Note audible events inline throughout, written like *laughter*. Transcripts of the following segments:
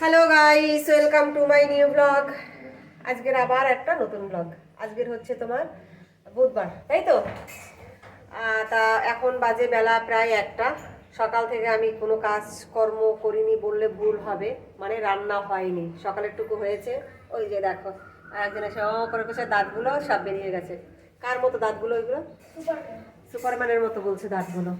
Hello guys welcome to my new blog আজকের আবার একটা নতুন ব্লগ আজকের হচ্ছে তোমার বুধবার তাই তো? তা এখন বাজে বেলা প্রায় একটা। সকাল থেকে আমি কোনো কাজ কর্ম করিনি বললে ভুল হবে। মানে রান্না হয়নি। সকালেরটুকু হয়েছে। ওই যে দেখো আর একজন এসে ও করে দাঁতগুলো সব বেরিয়ে গেছে। কার মতো দাঁতগুলো ওইগুলো? সুপারম্যানের মতো বলছে দাঁতগুলো।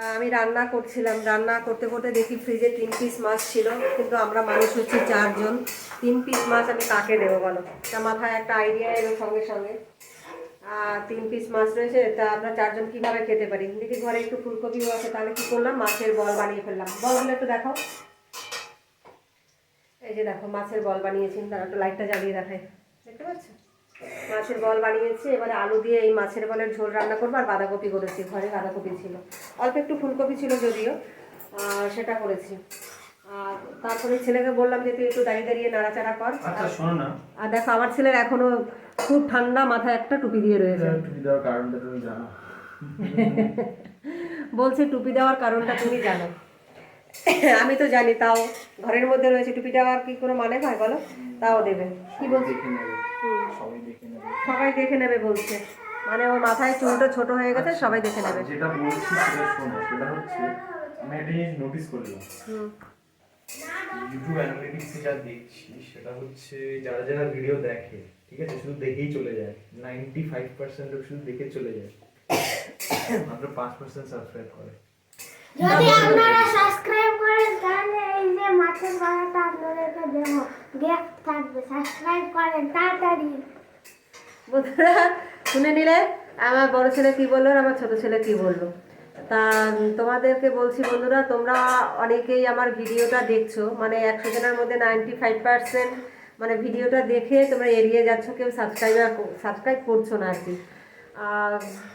তা আমি রান্না করছিলাম, রান্না করতে করতে দেখি ফ্রিজে তিন পিস মাছ ছিল, কিন্তু আমরা মানুষ হচ্ছে চারজন। তিন পিস মাছ আমি কাকে দেবো বলো? তা মাথায় একটা আইডিয়া এলো সঙ্গে সঙ্গে। আর তিন পিস মাছ রয়েছে, তা আমরা চারজন কীভাবে খেতে পারি? দেখি ঘরে একটু ফুলকপিও আছে, তাহলে কি করলাম? মাছের বল বানিয়ে ফেললাম। বলগুলো একটু দেখো এই যে দেখো, মাছের বল বানিয়েছি। তারা একটু লাইটটা জ্বালিয়ে দেখায় দেখতে পাচ্ছ? মাছের বল বানিয়েছি এবারে আলু দিয়ে এই মাছের বলের ঝোল রান্না করব আর বাঁধাকপি করেছি ঘরে বাঁধাকপি ছিল। অল্প একটু ফুলকপি ছিল যদিও সেটা করেছি। আর তারপরে ছেলেকে বললাম যে তুই একটু দাঁড়িয়ে দাঁড়িয়ে নাড়াচাড়া কর। আচ্ছা আর দেখো আমার ছেলের এখনও খুব ঠান্ডা মাথায় একটা টুপি দিয়ে রয়েছে। টুপি দেওয়ার কারণটা তুমি জানো। *laughs* বলছে টুপি দেওয়ার কারণটা তুমি জানো। *laughs* আমি তো জানি তাও ঘরের মধ্যে রয়েছে টুপি দেওয়ার কি কোনো মানে হয় বলো? তাও দেবে। কি বলছি? দেখে নেবে। সবাই দেখে নেবে। সবাই দেখে নেবে বলছে। মানে ওর মাথায় চুলটা ছোট হয়ে গেছে সবাই দেখে নেবে। যেটা বলছি সেটা শোনো সেটা হচ্ছে আমি জিনিস নোটিস করলাম। ইউটিউব অ্যানালিটিক্সে যা দেখছি সেটা হচ্ছে যারা যারা ভিডিও দেখে ঠিক আছে শুধু দেখেই চলে যায়। নাইনটি ফাইভ পার্সেন্ট লোক শুধু দেখে চলে যায়। মাত্র পাঁচ পার্সেন্ট সাবস্ক্রাইব করে। যদি আপনারা সাবস্ক্রাইব মাছের বাড়াটা আপনাদেরকে দেবো। গিফট থাকবে সাবস্ক্রাইব করেন, তাড়াতাড়ি। বন্ধুরা, শুনে নিলে আমার বড় ছেলে কি বলল আমার ছোট ছেলে কি বলল? তা তোমাদেরকে বলছি বন্ধুরা, তোমরা অনেকেই আমার ভিডিওটা দেখছ মানে একশো জনের মধ্যে নাইনটি ফাইভ পার্সেন্ট মানে ভিডিওটা দেখে তোমরা এড়িয়ে যাচ্ছ, কেউ সাবস্ক্রাইবার সাবস্ক্রাইব করছ না আর কি।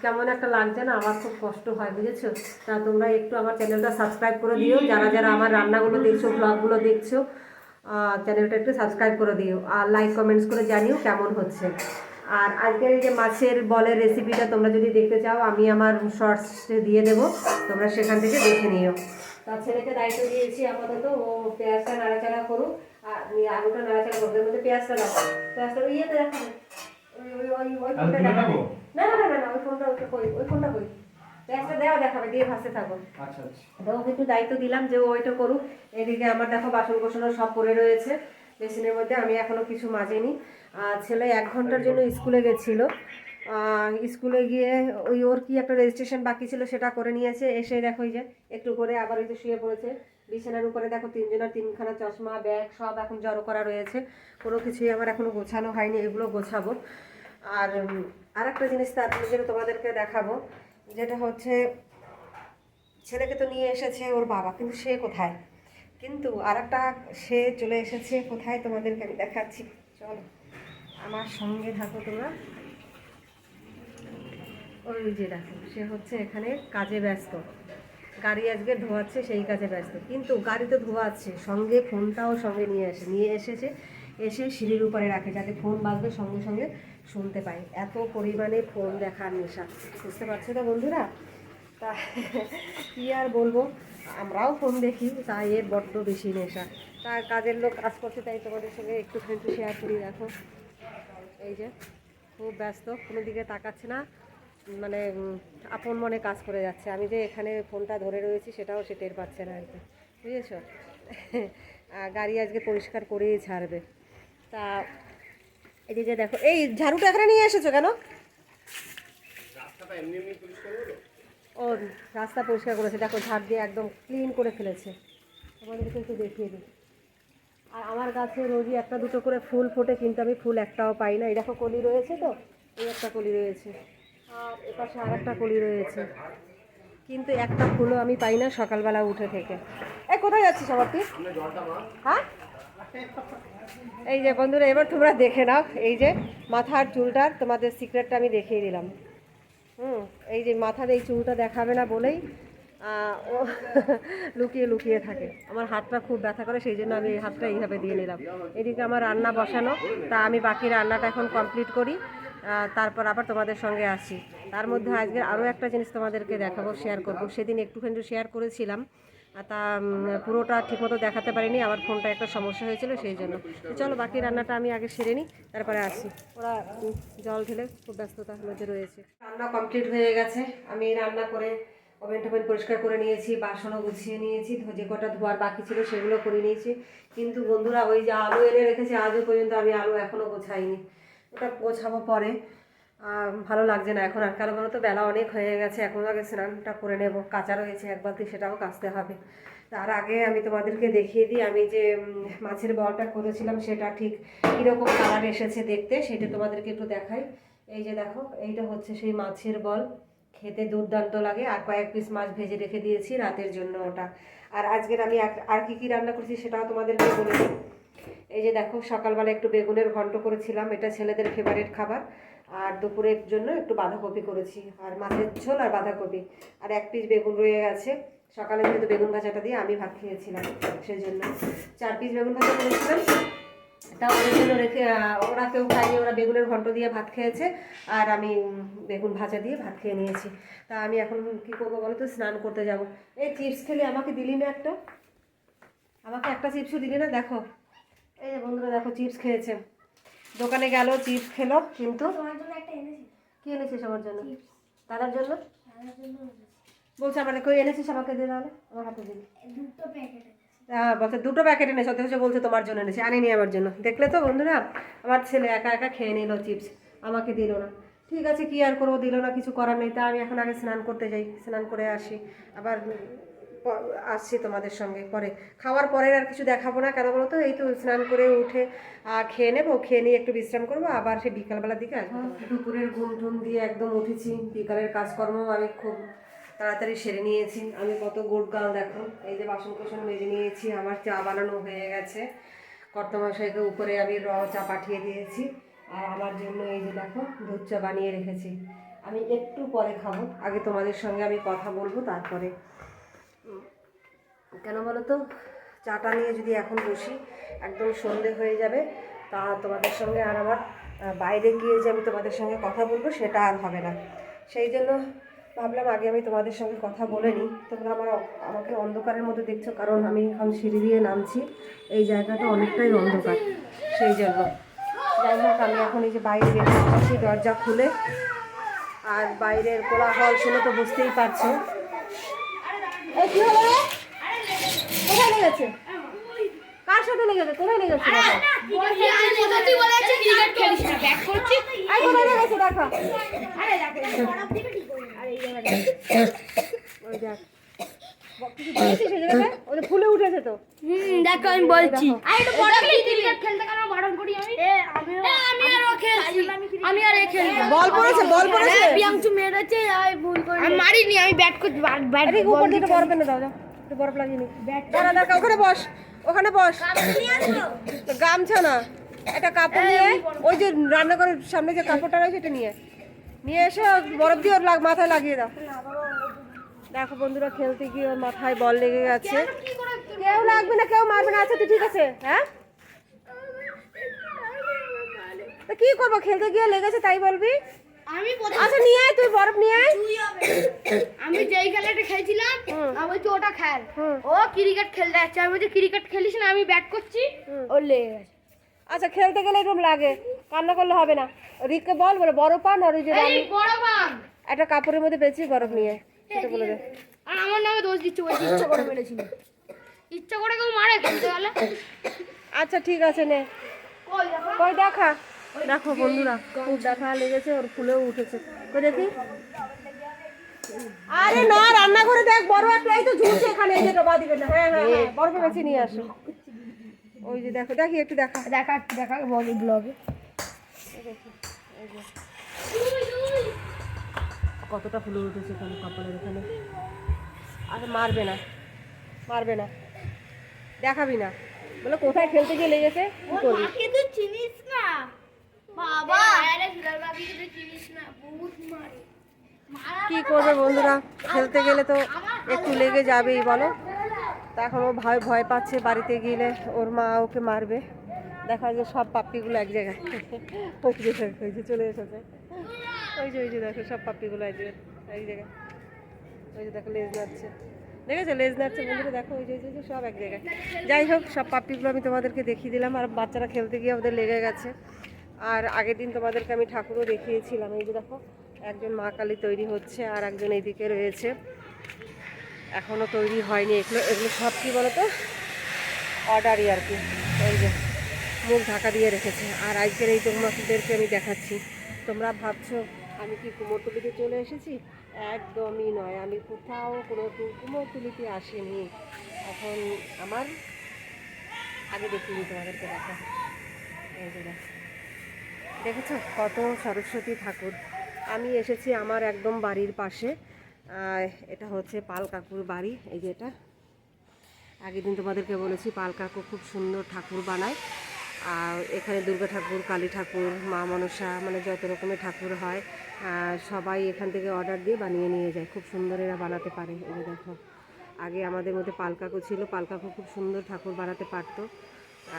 কেমন একটা লাগছে না, আমার খুব কষ্ট হয়, বুঝেছ? তা তোমরা একটু আমার চ্যানেলটা সাবস্ক্রাইব করে দিও, যারা যারা আমার রান্নাগুলো দেখছ ব্লগগুলো দেখছ চ্যানেলটা একটু সাবস্ক্রাইব করে দিও, আর লাইক কমেন্টস করে জানিও কেমন হচ্ছে। আর আজকের এই যে মাছের বলের রেসিপিটা তোমরা যদি দেখতে চাও, আমি আমার শর্টসে দিয়ে দেবো, তোমরা সেখান থেকে দেখে নিও। তার ছেলেকে দায়িত্ব দিয়েছি আপাতত, ও পেঁয়াজটা নাড়াচাড়া করুক, আর আলুটা নাড়াচাড়া করবে মধ্যে পেঁয়াজটা দাও পেঁয়াজটা ইয়েতে দেখাবে ওই ওই ওই ফোনটা দেখাবে। না না না না ওই ফোনটা ওইটা কই ওই ফোনটা কই? পেঁয়াজটা দেওয়া দেখাবে দিয়ে ভাসতে থাকো আচ্ছা আচ্ছা। তো ওকে একটু দায়িত্ব দিলাম যে ও ওইটা করুক। এদিকে আমার দেখো বাসন কোসনও সব পড়ে রয়েছে বেসিনের মধ্যে আমি এখনও কিছু মাজিনি। আর ছেলে এক ঘণ্টার জন্য স্কুলে গেছিল। স্কুলে গিয়ে ওই ওর কি একটা রেজিস্ট্রেশন বাকি ছিল সেটা করে নিয়েছে। এসে দেখো ওই যে একটু করে আবার ওই যে শুয়ে পড়েছে। বিছানার উপরে দেখো তিনজনের তিনখানা চশমা ব্যাগ সব এখন জড়ো করা রয়েছে। কোনো কিছুই আমার এখনও গোছানো হয়নি এগুলো গোছাবো। আর আর একটা জিনিস তার যেটা তোমাদেরকে দেখাবো, যেটা হচ্ছে ছেলেকে তো নিয়ে এসেছে ওর বাবা, কিন্তু সে কোথায়? কিন্তু আর একটা সে চলে এসেছে কোথায় তোমাদেরকে আমি দেখাচ্ছি। চলো, আমার সঙ্গে থাকো তোমরা। ওই যে দেখো, সে হচ্ছে এখানে কাজে ব্যস্ত। গাড়ি আজকে ধোয়াচ্ছে, সেই কাজে ব্যস্ত। কিন্তু গাড়ি তো ধোয়াচ্ছে, সঙ্গে ফোনটাও সঙ্গে নিয়ে আসে, নিয়ে এসেছে, এসে সিঁড়ির উপরে রাখে, যাতে ফোন বাজবে সঙ্গে সঙ্গে। শুনতে পাই। এত পরিমাণে ফোন দেখার নেশা। বুঝতে পারছ তো বন্ধুরা? তা কী আর বলব? আমরাও ফোন দেখি তা এর বড্ড বেশি নেশা। তা কাজের লোক কাজ করছে, তাই তোমাদের সঙ্গে একটু একটু শেয়ার করি, দেখো। এই যে, খুব ব্যস্ত, কোনো দিকে তাকাচ্ছে না। মানে আপন মনে কাজ করে যাচ্ছে। আমি যে এখানে ফোনটা ধরে রয়েছি, সেটাও সে টের পাচ্ছে না আর কি। বুঝেছ? গাড়ি আজকে পরিষ্কার করেই ছাড়বে। তা এই যে দেখো এই ঝাড়ুটা এখানে নিয়ে এসেছ কেন? ও রাস্তা পরিষ্কার করেছে। দেখো ঝাড় দিয়ে একদম ক্লিন করে ফেলেছে। আমাদেরকে একটু দেখিয়ে দিই। আর আমার গাছে রোজই একটা দুটো করে ফুল ফোটে কিন্তু আমি ফুল একটাও পাই না। এই দেখো কলি রয়েছে তো? এই একটা কলি রয়েছে। আর এপাশে আর একটা কলি রয়েছে। কিন্তু একটা ফুলও আমি পাই না সকালবেলা উঠে থেকে। এই কোথায় যাচ্ছিস আবার তুই? হ্যাঁ? এই যে বন্ধুরা, এবার তোমরা দেখে নাও, এই যে মাথার চুলটার তোমাদের সিক্রেটটা আমি দেখিয়ে দিলাম। হুম, এই যে মাথার এই চুলটা দেখাবে না বলেই ও *laughs* লুকিয়ে লুকিয়ে থাকে। আমার হাতটা খুব ব্যথা করে, সেই জন্য আমি এই হাতটা এইভাবে দিয়ে নিলাম। এদিকে আমার রান্না বসানো, তা আমি বাকি রান্নাটা এখন কমপ্লিট করি তারপর আবার তোমাদের সঙ্গে আসি। তার মধ্যে আজকে আরও একটা জিনিস তোমাদেরকে দেখাবো শেয়ার করব। সেদিন একটুখানি শেয়ার করেছিলাম তা পুরোটা ঠিকমতো দেখাতে পারিনি আমার ফোনটা একটা সমস্যা হয়েছিল সেই জন্য। চলো, বাকি রান্নাটা আমি আগে সেরে নিই, তারপরে আসি। ওরা জল ঢেলে খুব ব্যস্ততার মধ্যে রয়েছে। রান্না কমপ্লিট হয়ে গেছে। আমি রান্না করে ওভেন টোভেন পরিষ্কার করে নিয়েছি, বাসনও গুছিয়ে নিয়েছি যে কটা ধোয়ার বাকি ছিল সেগুলো করে নিয়েছি। কিন্তু বন্ধুরা, ওই যে আলু এনে রেখেছে, আজও পর্যন্ত আমি আলু এখনও গোছাইনি। ওটা গোছাবো পরে। ভালো লাগছে না। এখন আর কারণ বলো তো, বেলা অনেক হয়ে গেছে, এখন আগে স্নানটা করে নেব। কাঁচা রয়েছে এক বালতি সেটাও কাচতে হবে। তার আগে আমি তোমাদেরকে দেখিয়ে দিই, আমি যে মাছের বলটা করেছিলাম, সেটা ঠিক কীরকম কালার এসেছে দেখতে, সেটা তোমাদেরকে একটু দেখাই। এই যে দেখো, এইটা হচ্ছে সেই মাছের বল। খেতে দুর্দান্ত লাগে, আর কয়েক পিস মাছ ভেজে রেখে দিয়েছি রাতের জন্য ওটা। আর আজকের আমি আর কি কি রান্না করছি সেটাও তোমাদেরকে বলে দিই। এই যে দেখো, সকালবেলা একটু বেগুনের ঘন্ট করেছিলাম, এটা ছেলেদের ফেভারিট খাবার। আর দুপুরের জন্য একটু বাঁধাকপি করেছি, আর মাছের ঝোল আর বাঁধাকপি। আর এক পিস বেগুন রয়ে গেছে। সকালে যেহেতু বেগুন ভাজাটা দিয়ে আমি ভাত খেয়েছিলাম সেই জন্য চার পিস বেগুন ভাজা করেছিলাম। তা ওদের জন্য রেখে ওরা কেউ খায়নি, ওরা বেগুনের ঘন্ট দিয়ে ভাত খেয়েছে, আর আমি বেগুন ভাজা দিয়ে ভাত খেয়ে নিয়েছি। তা আমি এখন কি করব বলো তো? স্নান করতে যাব। এই চিপস খেলে আমাকে দিলি না একটা? আমাকে একটা চিপসও দিলি না? দেখো। এই বন্ধুরা, দেখো, চিপস খেয়েছে। দোকানে গেল চিপস খেলো কিন্তু কি এনেছিস আমার জন্য? দাদার জন্য? বলছে আমার কই এনেছিস আমাকে দিয়ে তাহলে? আমার হাতে দিবি দুটো প্যাকেট এনেছি। হ্যাঁ বলছে দুটো প্যাকেট এনেছে অথচ বলছে তোমার জন্য এনেছি। আনিনি আমার জন্য। দেখলে তো বন্ধুরা আমার ছেলে একা একা খেয়ে নিল চিপস আমাকে দিল না। ঠিক আছে কি আর করব? দিল না কিছু করার নেই। তা আমি এখন আগে স্নান করতে যাই। স্নান করে আসি। আবার আসছি তোমাদের সঙ্গে পরে। খাওয়ার পরে আর কিছু দেখাবো না, কেন বলো তো এই তো স্নান করে উঠে খেয়ে নেব, খেয়ে নিয়ে একটু বিশ্রাম করব, আবার সে বিকালবেলার দিকে আসব দুপুরের ঘুম টুম দিয়ে একদম উঠেছি, বিকালের কাজকর্ম আমি খুব তাড়াতাড়ি সেরে নিয়েছি। আমি কত গুড় গাল দেখো। এই যে বাসন কোসন মেজে নিয়েছি, আমার চা বানানো হয়ে গেছে। কর্তমশাইকে উপরে আমি র চা পাঠিয়ে দিয়েছি। আর আমার জন্য এই যে দেখো, দুধ চা বানিয়ে রেখেছি। আমি একটু পরে খাব, আগে তোমাদের সঙ্গে আমি কথা বলব, তারপরে কেন বলো তো চাটা নিয়ে যদি এখন বসি, একদম সন্ধে হয়ে যাবে, তা তোমাদের সঙ্গে আর আমার বাইরে গিয়ে যে আমি তোমাদের সঙ্গে কথা বলব, সেটা আর হবে না। সেই জন্য ভাবলাম আগে আমি তোমাদের সঙ্গে কথা বলে নিই। তোমরা আমার আমাকে অন্ধকারের মধ্যে দেখছ, কারণ আমি এখন সিঁড়ি দিয়ে নামছি। এই জায়গাটা অনেকটাই অন্ধকার, সেই জন্য। যাই হোক, আমি এখন এই যে বাইরে করছি দরজা খুলে। আর বাইরের কোলাহল শুনে তো বুঝতেই পারছ। কোথায় লেগেছে কার সাথে লেগেছে কোথায় লেগেছে কোথায় লেগেছে দেখো। ওই দেখ। ব- কিছু দিয়েছিস সেই জায়গাতে? ওই যে ফুলে উঠেছে তো। দেখো আমি বলছি। আমি তো বড় ক্রিকেট খেলতে কেন আমি? আমি আর ও খেলছি। আমি আর এ খেলব বল পড়েছে বল পড়েছে। মেরেছে আমি ভুল করে আমি মারিনি আমি ব্যাট করছি ব্যাট উপর দাও। একটু বরফ লাগিয়ে নি। দাঁড়া ওখানে বস ওখানে বস। তো গামছা না একটা কাপড় নিয়ে ওই যে রান্নাঘরের সামনে যে কাপড়টা রয়েছে এটা নিয়ে। নিয়ে এসে বরফ দিয়ে ওর মাথায় লাগিয়ে দাও। দেখো বন্ধুরা খেলতে গিয়ে ওর মাথায় বল লেগে গেছে। কেউ লাগবে না কেউ মারবে না। আচ্ছা তো ঠিক আছে হ্যাঁ? তা কি করব খেলতে গিয়ে লেগেছে তাই বলবি? আমি আচ্ছা নিয়ে আয় তুই বরফ নিয়ে আয়। আমি যেই খেলাটা খেলছিলাম। আমি বলছি ওটা খেল। ও ক্রিকেট খেলতে যাচ্ছে। আমি বলছি ক্রিকেট খেলিস না আমি ব্যাট করছি। ওর লেগে গেছে। আচ্ছা খেলতে গেলে এরকম লাগে কান্না করলে হবে না। রিককে বল বলে বরফ পান আর ওই যে বড় বাম একটা কাপড়ের মধ্যে পেয়েছি বরফ নিয়ে সেটা বলে দে। আর আমার নামে দোষ দিচ্ছে বলছি ইচ্ছা করে মেরেছিল ইচ্ছা করে কেউ মারে খেলতে গেলে আচ্ছা ঠিক আছে নে। কই দেখো? দেখা বন্ধুরা খুব দেখা লেগেছে ওর ফুলেও উঠেছে। কই দেখি? আরে না রান্না করে দেখ বড় একটা এই তো ঝুলছে এখানে এই যে ডবা দিবে না। হ্যাঁ হ্যাঁ হ্যাঁ। বরফে বেছে নিয়ে আসো। ওই যে দেখো দেখি একটু দেখা। দেখা দেখা বল ব্লগে কতটা ফুলে উঠেছে এখানে কপালের এখানে? আরে মারবে না মারবে না। দেখাবি না। বলে কোথায় খেলতে গিয়ে লেগেছে? কি করবি? মাকে তো চিনিস না। বাবা। কি করবে বন্ধুরা? খেলতে গেলে তো একটু লেগে যাবেই বলো। তা এখন ও ভয় ভয় পাচ্ছে বাড়িতে গেলে ওর মা ওকে মারবে। দেখা যায় সব পাপ্পিগুলো এক জায়গায়। ওই যে ওই যে চলে এসেছে। ওই যে ওই যে দেখো সব পাপ্পিগুলো এক জায়গায় এক জায়গায়। ওই যে দেখো লেজ নাচ্ছে দেখেছ? লেজ নাড়ছে বন্ধুরা দেখো ওই যে ওই যে, ওই যে সব এক জায়গায়। যাই হোক সব পাপ্পিগুলো আমি তোমাদেরকে দেখিয়ে দিলাম। আর বাচ্চারা খেলতে গিয়ে ওদের লেগে গেছে। আর আগের দিন তোমাদেরকে আমি ঠাকুরও দেখিয়েছিলাম। এই যে দেখো, একজন মা কালী তৈরি হচ্ছে আর একজন এইদিকে রয়েছে। এখনও তৈরি হয়নি। এগুলো এগুলো সব কি বলতো? অর্ডারই আর কি। এই যে, মুখ ঢাকা দিয়ে রেখেছে। আর আজকের এই তোমাদেরকে আমি দেখাচ্ছি। তোমরা ভাবছ, আমি কি কুমোরটুলিতে চলে এসেছি? একদমই নয়। আমি কোথাও কোনো কুমোরটুলিতে আসিনি। এখন আমার আগে দেখিনি তোমাদেরকে দেখা। এই যে। দেখেছ কত সরস্বতী ঠাকুর। আমি এসেছি আমার একদম বাড়ির পাশে। এটা হচ্ছে পাল কাকুর বাড়ি, এই যে এটা। আগের দিন তোমাদেরকে বলেছি পাল কাকু খুব সুন্দর ঠাকুর বানায়। আর এখানে দুর্গা ঠাকুর, কালী ঠাকুর, মা মনসা মানে যত রকমের ঠাকুর হয় সবাই এখান থেকে অর্ডার দিয়ে বানিয়ে নিয়ে যায়। খুব সুন্দর এরা বানাতে পারে, এই দেখো। আগে আমাদের মধ্যে পাল কাকু ছিল, পাল কাকু খুব সুন্দর ঠাকুর বানাতে পারতো।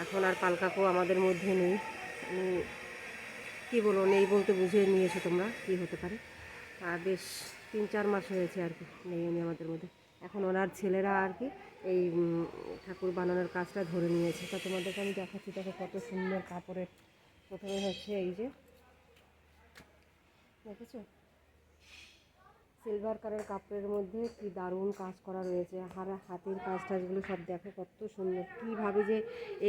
এখন আর পাল কাকু আমাদের মধ্যে নেই। কী বলব নেই বলতে বুঝিয়ে নিয়েছো তোমরা? কী হতে পারে? আর বেশ, তিন চার মাস হয়েছে আর কি, নেই উনি আমাদের মধ্যে। এখন ওনার ছেলেরা আর কি এই ঠাকুর বানানোর কাজটা ধরে নিয়েছে। তা তোমাদেরকে আমি দেখাচ্ছি, দেখো কত সুন্দর কাপড়ের প্রথমে হচ্ছে এই যে, দেখেছ? সিলভার কালার কাপড়ের মধ্যে কি দারুণ কাজ করা রয়েছে। আর হাতের কাজ টাজগুলো সব দেখো কত সুন্দর। কীভাবে যে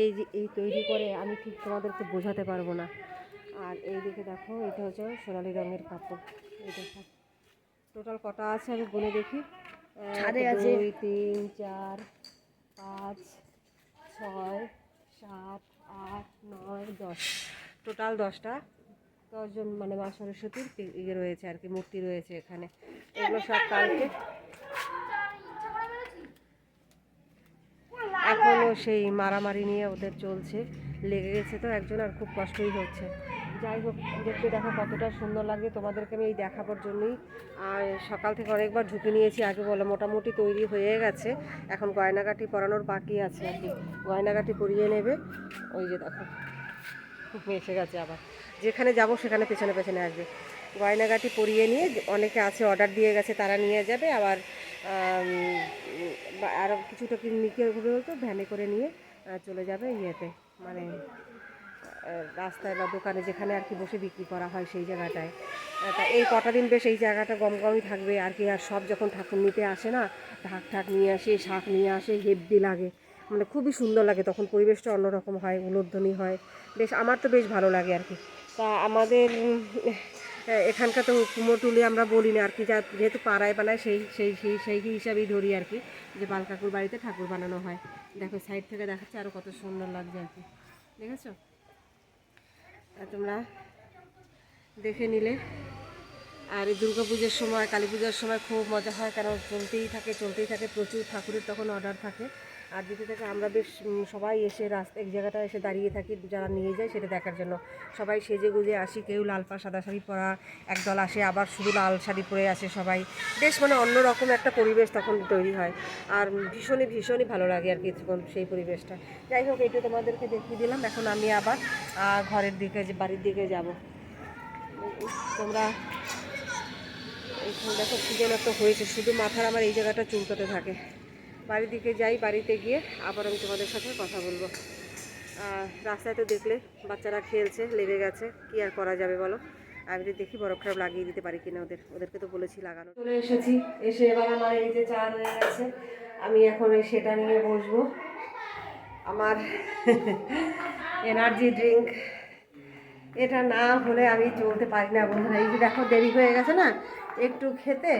এই যে এই তৈরি করে, আমি ঠিক তোমাদেরকে বোঝাতে পারব না। আর এই দিকে দেখো এটা হচ্ছে সোনালি রঙের কাপড়। এই দেখো টোটাল কটা আছে আমি গুনে দেখি। দুই তিন চার পাঁচ ছয় সাত আট নয় দশ। টোটাল দশটা। দশজন মানে মা সরস্বতীর ইয়ে রয়েছে আর কি মূর্তি রয়েছে এখানে। এগুলো সব কালকে। এখনও সেই মারামারি নিয়ে ওদের চলছে। লেগে গেছে তো একজন আর খুব কষ্টই হচ্ছে। যাই হোক, দেখতে দেখো কতটা সুন্দর লাগে তোমাদেরকে আমি এই দেখাবার জন্যই, আর সকাল থেকে অনেকবার ঝুঁকি নিয়েছি, আগে বলে, মোটামুটি তৈরি হয়ে গেছে। এখন গয়নাগাটি পরানোর বাকি আছে আর কি। গয়নাগাটি পরিয়ে নেবে। ওই যে দেখো খুব এসে গেছে আবার। যেখানে যাব সেখানে পেছনে পেছনে আসবে। গয়নাগাটি পরিয়ে নিয়ে, অনেকে আছে অর্ডার দিয়ে গেছে, তারা নিয়ে যাবে। আবার আরও কিছুটা নিকে হবে বলতো ভ্যানে করে নিয়ে চলে যাবে ইয়েতে। মানে রাস্তায় বা দোকানে যেখানে আর কি বসে বিক্রি করা হয় সেই জায়গাটায়। তা এই কটা দিন বেশ এই জায়গাটা গমগমই থাকবে, আর কি, আর সব যখন ঠাকুর নিতে আসে না, ঢাক ঠাক নিয়ে আসে, শাক নিয়ে আসে, হেব্বি লাগে। মানে খুবই সুন্দর লাগে, তখন পরিবেশটা অন্যরকম হয়, উলোধ্বনি হয়। বেশ, আমার তো বেশ ভালো লাগে আর কি। তা আমাদের এখানকার তো কুমোরটুলি আমরা বলি না, আর কি, যা যেহেতু পাড়ায় বানায়, সেই সেই সেই সেই হিসাবেই ধরি আর কি, যে বাল কাকুর বাড়িতে ঠাকুর বানানো হয়। দেখো, সাইড থেকে দেখাচ্ছে আরও কত সুন্দর লাগছে আর কি। দেখেছ? তোমরা দেখে নিলে। আর এই দুর্গা পুজোর সময়, কালী পুজোর সময় খুব মজা হয়, কারণ চলতেই থাকে চলতেই থাকে, প্রচুর ঠাকুরের তখন অর্ডার থাকে। আর দিতে থেকে আমরা বেশ সবাই এসে রাস্তা এক জায়গাটা এসে দাঁড়িয়ে থাকি, যারা নিয়ে যায় সেটা দেখার জন্য। সবাই সেজে গুজে আসি, কেউ লাল পা, সাদা শাড়ি পরা, একদল আসে, আবার শুধু লাল শাড়ি পরে আসে সবাই। বেশ মানে অন্যরকম একটা পরিবেশ তখন তৈরি হয়। আর ভীষণই ভীষণই ভালো লাগে আর কি সেই পরিবেশটা। যাই হোক এটা তোমাদেরকে দেখিয়ে দিলাম। এখন আমি আবার ঘরের দিকে বাড়ির দিকে যাব। তোমরা এইখানে দেখো যেন একটা হয়েছে। শুধু মাথার আমার এই জায়গাটা চুলকাতে থাকে। বাড়ির দিকে যাই, বাড়িতে গিয়ে আবার আমি তোমাদের সাথে কথা বলব। রাস্তায় তো দেখলে বাচ্চারা খেলছে, লেগে গেছে, কি আর করা যাবে বলো? আমি দেখি বরফ খারাপ লাগিয়ে দিতে পারি কিনা ওদের, ওদেরকে তো বলেছি লাগানো। চলে এসেছি, এসে এবার আমার এই যে চা রয়ে গেছে, আমি এখন এই সেটা নিয়ে বসবো। আমার এনার্জি ড্রিঙ্ক এটা না হলে আমি চলতে পারি না বন্ধুরা। এই যে দেখো, দেরি হয়ে গেছে না, একটু খেতে,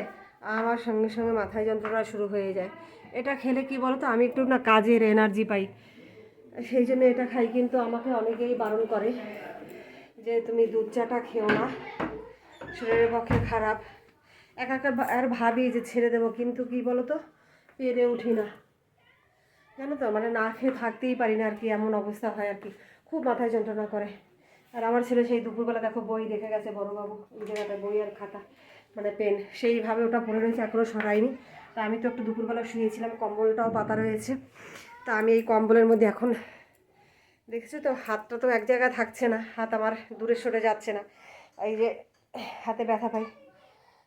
আমার সঙ্গে সঙ্গে মাথায় যন্ত্রণা শুরু হয়ে যায়। এটা খেলে কি বলতো? আমি একটু না কাজের এনার্জি পাই। সেই জন্য এটা খাই, কিন্তু আমাকে অনেকেই বারণ করে যে তুমি দুধ চাটা খেও না। শরীরের পক্ষে খারাপ। একাকার ভা- আর ভাবি যে ছেড়ে দেবো, কিন্তু কি বলো তো পেরে উঠি না। জানো তো? মানে না খেয়ে থাকতেই পারি না আর কি, এমন অবস্থা হয় আর কি। খুব মাথায় যন্ত্রণা করে। আর আমার ছেলে সেই দুপুরবেলা দেখো বই দেখে গেছে, বড়োবাবু। এই জায়গাটায় বই আর খাতা মানে পেন। সেইভাবে ওটা পড়ে রয়েছে এখনও সরাইনি। তা আমি তো একটু দুপুরবেলা শুয়েছিলাম কম্বলটাও পাতা রয়েছে। তা আমি এই কম্বলের মধ্যে এখন, দেখেছ তো, হাতটা তো এক জায়গায় থাকছে না, হাত আমার দূরে সরে যাচ্ছে না। এই যে, হাতে ব্যথা পাই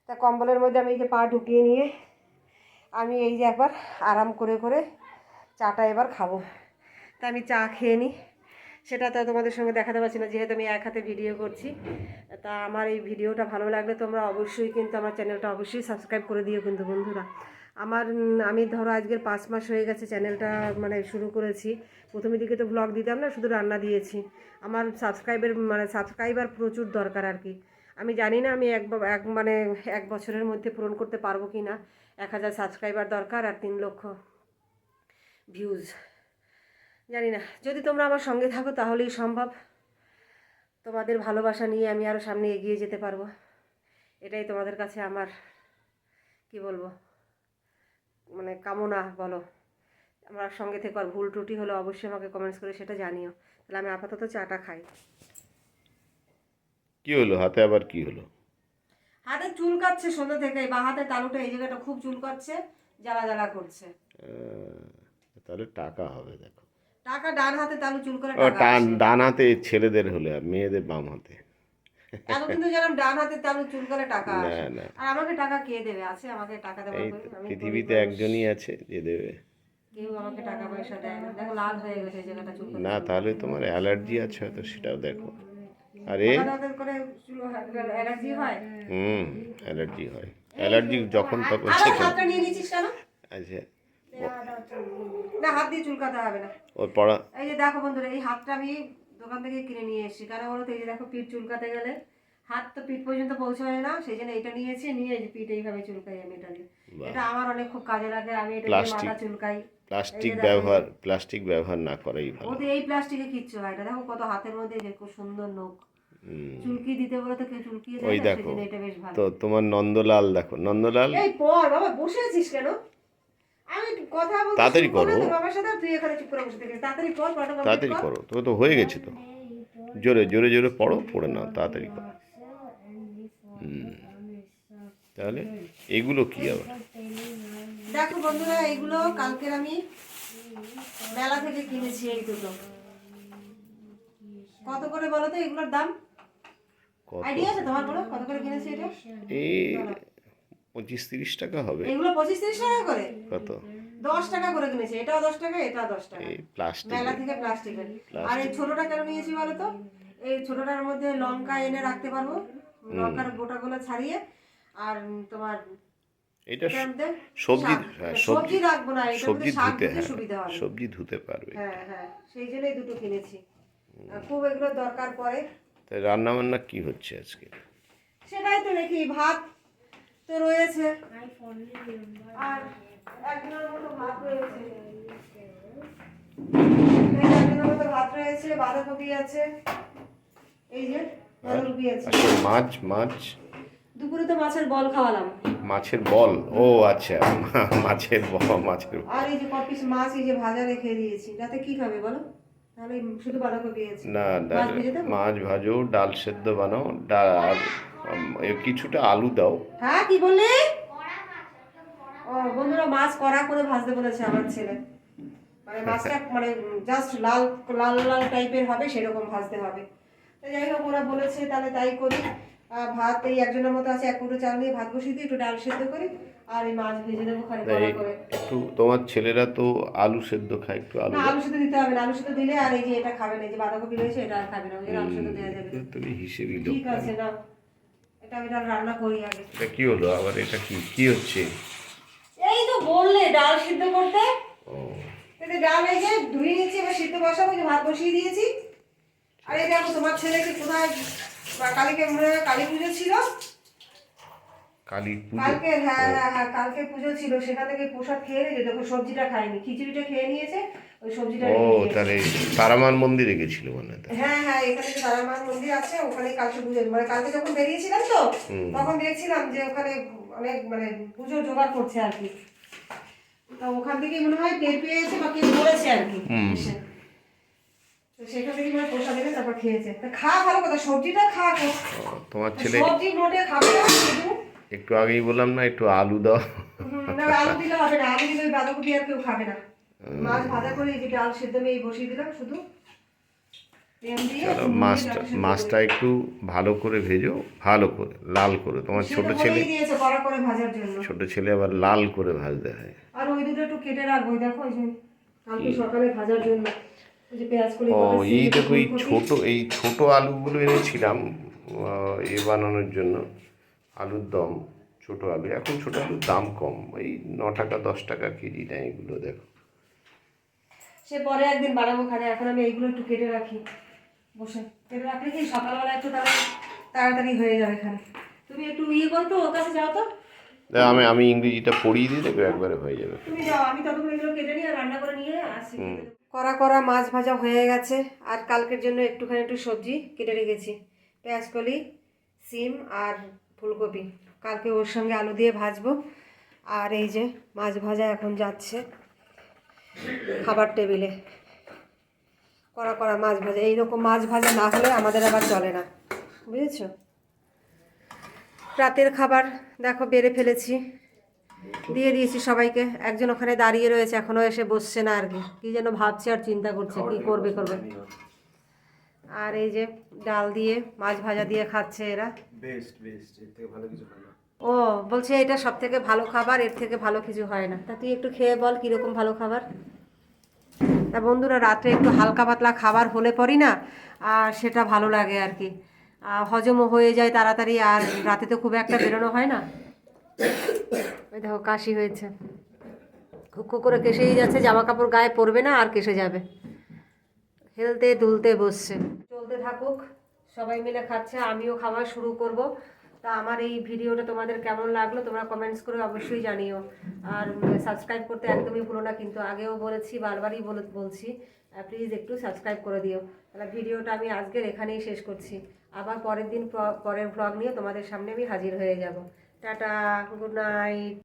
তা কম্বলের মধ্যে আমি এই যে পা ঢুকিয়ে নিয়ে, আমি এই যে একবার আরাম করে করে চাটা এবার খাব। তা আমি চা খেয়ে নিই সেটা তো তোমাদের সঙ্গে দেখাতে পারছি না, যেহেতু আমি এক হাতে ভিডিও করছি। তা আমার এই ভিডিওটা ভালো লাগলে তোমরা অবশ্যই কিন্তু আমার চ্যানেলটা অবশ্যই সাবস্ক্রাইব করে দিও কিন্তু বন্ধুরা। আমার আমি ধরো আজকের পাঁচ মাস হয়ে গেছে চ্যানেলটা মানে শুরু করেছি। প্রথমের দিকে তো ব্লগ দিতাম না, শুধু রান্না দিয়েছি। আমার সাবস্ক্রাইবের মানে সাবস্ক্রাইবার প্রচুর দরকার আর কি। আমি জানি না আমি এক এক মানে এক বছরের মধ্যে পূরণ করতে পারব কি না। এক হাজার সাবস্ক্রাইবার দরকার আর তিন লক্ষ ভিউজ জানি না, যদি তোমরা আমার সঙ্গে থাকো তাহলেই সম্ভব। তোমাদের ভালোবাসা নিয়ে আমি আরও সামনে এগিয়ে যেতে পারব। এটাই তোমাদের কাছে আমার, কি বলব? মানে কামনা বলো। আমার সঙ্গে থেকে আর ভুল ত্রুটি হলে অবশ্যই আমাকে কমেন্টস করে সেটা জানিও। তাহলে আমি আপাতত চাটা খাই। কি হলো? হাতে আবার কি হলো? হাতে চুলকাচ্ছে সন্ধ্যা থেকে বা হাতে তালুটা এই জায়গাটা খুব চুলকাচ্ছে জ্বালা জ্বালা করছে। তাহলে টাকা হবে দেখো। টাকা ডান হাতে তালু চুল করে টাকা ডান হাতে ছেলেদের হলে আর মেয়েদের বাম হাতে। এত কিন্তু যেরকম ডান হাতে তালু চুল করে টাকা আসে। আর আমাকে টাকা কে দেবে? আছে আমাকে টাকা আমি পৃথিবীতে একজনই আছে যে দেবে। কেউ আমাকে টাকা পয়সা দেয় না। দেখো লাল হয়ে গেছে জায়গাটা চুল না তাহলে তোমার অ্যালার্জি আছে হয়তো সেটাও দেখো। আরে? অ্যালার্জি হয়? হুম অ্যালার্জি হয়। অ্যালার্জি যখন তখন সেখানে। নিয়ে নিচ্ছিস কেন? আচ্ছা। না হাত দিয়ে চুলকাতে হবে না। ওর পড়া এই যে দেখো বন্ধুরা এই হাতটা আমি দোকান থেকে কিনে নিয়ে এসেছি। কারণ বলো তো এই যে দেখো পিঠ চুলকাতে গেলে হাত তো পিঠ পর্যন্ত পৌঁছায় না সেই জন্য এটা নিয়েছি নিয়ে এই যে পিঠ এইভাবে চুলকাই আমি এটা দিয়ে। এটা আমার অনেক খুব কাজে লাগে আমি এটা দিয়ে মাথা চুলকাই। প্লাস্টিক। ব্যবহার প্লাস্টিক ব্যবহার না করাই ভালো। ওতে এই প্লাস্টিকে কিচ্ছু হয় না দেখো কত হাতের মধ্যে যে খুব সুন্দর নখ। চুলকি দিতে বলে তো কেউ চুলকিয়ে দেয় এটা বেশ ভালো। তো তোমার নন্দলাল দেখো নন্দলাল? এই পর বাবা বসে আছিস কেন আমি একটু কথা বলতে তাড়াতাড়ি করো। তাড়াতাড়ি কর তবে তো হয়ে গেছে তো। জোরে জোরে জোরে পড়ো পড়ে নাও তাড়াতাড়ি করো। তাহলে এগুলো কি আবার? দেখো বন্ধুরা এগুলো কালকের আমি মেলা থেকে কিনেছি এই দুটো। কত করে বলো তো এগুলোর দাম? আইডিয়া আছে তোমার বলো কত করে কিনেছি এটা? পঁচিশ তিরিশ টাকা হবে। এগুলো পঁচিশ তিরিশ টাকা করে? কত? দশ টাকা করে কিনেছি। এটাও দশ টাকা এটাও দশ টাকা। এই প্লাস্টিক মেলা থেকে প্লাস্টিকের। আর এই ছোটটা কেন নিয়েছি বলো তো? এই ছোটটার মধ্যে লঙ্কা এনে রাখতে পারব। লঙ্কার গোটাগুলো ছাড়িয়ে। আর তোমার এটা সবজি হ্যাঁ সবজি সবজি। রাখব না মধ্যে সবজি ধুতে হ্যাঁ সুবিধা হবে। সবজি ধুতে পারবে। হ্যাঁ হ্যাঁ সেই জন্যই দুটো কিনেছি। খুব এগুলো দরকার পড়ে। রান্না বান্না কি হচ্ছে আজকে? সেটাই তো দেখি ভাত তো রয়েছে। আর একদিনের মতো ভাত রয়েছে। একদিনের মতো ভাত রয়েছে বাঁধাকপি আছে এই যে বাঁধাকপি আছে। আচ্ছা মাছ মাছ? দুপুরে তো মাছের বল খাওয়ালাম। মাছের বল? ও আচ্ছা মাছের বল মাছের আর এই যে কপিস মাছ এই যে ভাজা রেখে দিয়েছি। রাতে কি খাবে বলো? তাহলে শুধু বাঁধাকপি আছে। না মাছ ডাল ভেজে দেবো? মাছ ভাজো ডাল সেদ্ধ বানাও ডাল কিছুটা আলু দাও। হ্যাঁ কি বললি? ও বন্ধুরা মাছ কড়া করে ভাজতে বলেছে আমার ছেলে। মানে মাছটা *laughs* মানে জাস্ট লাল লাল লাল টাইপের হবে সেরকম ভাজতে হবে। তো যাই হোক ওরা বলেছে তাহলে তাই করি। ভাত এই একজনের মতো আছে এক কুটো চাল দিয়ে ভাত বসিয়ে দিই একটু ডাল সেদ্ধ করি আর এই মাছ ভেজে দেবো খালি কড়া করে। একটু তোমার ছেলেরা তো আলু সেদ্ধ খায় একটু আলু না আলু সেদ্ধ দিতে হবে না আলু সেদ্ধ দিলে আর এই যে এটা খাবে না এই যে বাঁধাকপি রয়েছে এটা আর খাবে না ওই আলু সেদ্ধ দেওয়া যাবে তুমি হিসেবই ঠিক আছে না। এটা আমি ডাল রান্না করি আগে। এটা কি হলো? আবার এটা কি? কি হচ্ছে? এই তো বললে ডাল সিদ্ধ করতে। ও। এতে ডাল এই যে ধুয়ে নিয়েছি এবার সিদ্ধ বসাবো যে ভাত বসিয়ে দিয়েছি। আর এই দেখো তোমার ছেলেকে কোথায় কালীকে মনে হয় কালী পুজো ছিল। কালী পুজো। কালকে হ্যাঁ হ্যাঁ হ্যাঁ কালকে পুজো ছিল সেখান থেকে প্রসাদ খেয়ে নিয়েছে দেখো সবজিটা খায়নি খিচুড়িটা খেয়ে নিয়েছে ওই সবজিটা ও তাহলে তারামান মন্দিরে গেছিল মনে হয় হ্যাঁ হ্যাঁ এখানে যে তারামার মন্দির আছে ওখানে কালকে পুজো মানে কালকে যখন বেরিয়েছিলাম তো তখন দেখছিলাম যে ওখানে অনেক মানে পুজো জোগাড় করছে আর কি। তো ওখান থেকে মনে হয় টের পেয়েছে বা কেউ বলেছে আর কি। সেখান থেকে মানে তারপর খেয়েছে। তা খা ভালো কথা সবজিটা খা তোমার ছেলে সবজি মোটে খাবে না একটু আগেই বললাম না একটু আলু দাও। আলু দিলে হবে না আলু দিলে বাঁধাকপি আর কেউ খাবে না। মাছ ভাজা করে এই যে ডাল সেদ্ধ আমি এই বসিয়ে দিলাম শুধু। চলো মাছটা মাছটা একটু ভালো করে ভেজো ভালো করে লাল করে। তোমার ছোট ছেলে ছোট ছেলে আবার লাল করে ভাজতে হয়। আর ওই দুটো একটু কেটে রাখব দেখো ওই যে কালকে সকালে ভাজার জন্য। ও এই দেখো এই। ছোট এই ছোট আলুগুলো এনেছিলাম এ বানানোর জন্য। আলুর দম ছোট আলু। এখন ছোট আলুর দাম কম। এই ন টাকা দশ টাকা কেজি নেয় এগুলো দেখো। সে পরে একদিন বানাবো খানে এখন আমি এইগুলো একটু কেটে রাখি। বসে। কেটে রাখলে কি সকালবেলা একটু তাহলে তাড়াতাড়ি হয়ে যাবে এখানে। তুমি একটু ইয়ে করো তো ওর কাছে যাও তো। আমি আমি ইংরেজিটা পড়িয়ে দিয়ে দেবো একবারে হয়ে যাবে। তুমি যাও আমি ততক্ষণ এগুলো কেটে নিয়ে রান্না করে নিয়ে আসি। করা করা মাছ ভাজা হয়ে গেছে। আর কালকের জন্য একটুখানি একটু সবজি কেটে রেখেছি। পেঁয়াজ কলি সিম আর ফুলকপি। কালকে ওর সঙ্গে আলু দিয়ে ভাজবো। আর এই যে মাছ ভাজা এখন যাচ্ছে খাবার টেবিলে। করা করা মাছ ভাজা। এইরকম মাছ ভাজা না হলে আমাদের আবার চলে না। বুঝেছ? রাতের খাবার দেখো বেড়ে ফেলেছি। দিয়ে দিয়েছি সবাইকে। একজন ওখানে দাঁড়িয়ে রয়েছে এখনও এসে বসছে না আর কি। কি যেন ভাবছে আর চিন্তা করছে কি করবে করবে। আর এই যে ডাল দিয়ে মাছ ভাজা দিয়ে খাচ্ছে এরা। বেস্ট বেস্ট এর থেকে ভালো কিছু হয় না। ও, বলছে এটা সব থেকে ভালো খাবার, এর থেকে ভালো কিছু হয় না। তা তুই একটু খেয়ে বল কীরকম ভালো খাবার। তা বন্ধুরা রাত্রে একটু হালকা পাতলা খাবার হলে পরই না, আর সেটা ভালো লাগে আর কি। হজমও হয়ে যায় তাড়াতাড়ি, আর রাতে তো খুব একটা বেরোনো হয় না। ওই দেখো, কাশি হয়েছে। খুব করে কেসেই যাচ্ছে জামা কাপড় গায়ে পরবে না, আর কেসে যাবে। হেলতে দুলতে বসছে। চলতে থাকুক। সবাই মিলে খাচ্ছে, আমিও খাওয়া শুরু করব। তা আমার এই ভিডিওটা তোমাদের কেমন লাগল তোমরা কমেন্টস করে অবশ্যই জানিও। আর সাবস্ক্রাইব করতে একদমই ভুলো না, কিন্তু আগেও বলেছি, বারবারই বলে, বলছি প্লিজ একটু সাবস্ক্রাইব করে দিও। তাহলে ভিডিওটা আমি আজকের এখানেই শেষ করছি। আবার পরের দিন পরের ভ্লগ নিয়ে তোমাদের সামনে আমি হাজির হয়ে যাব। Tata good night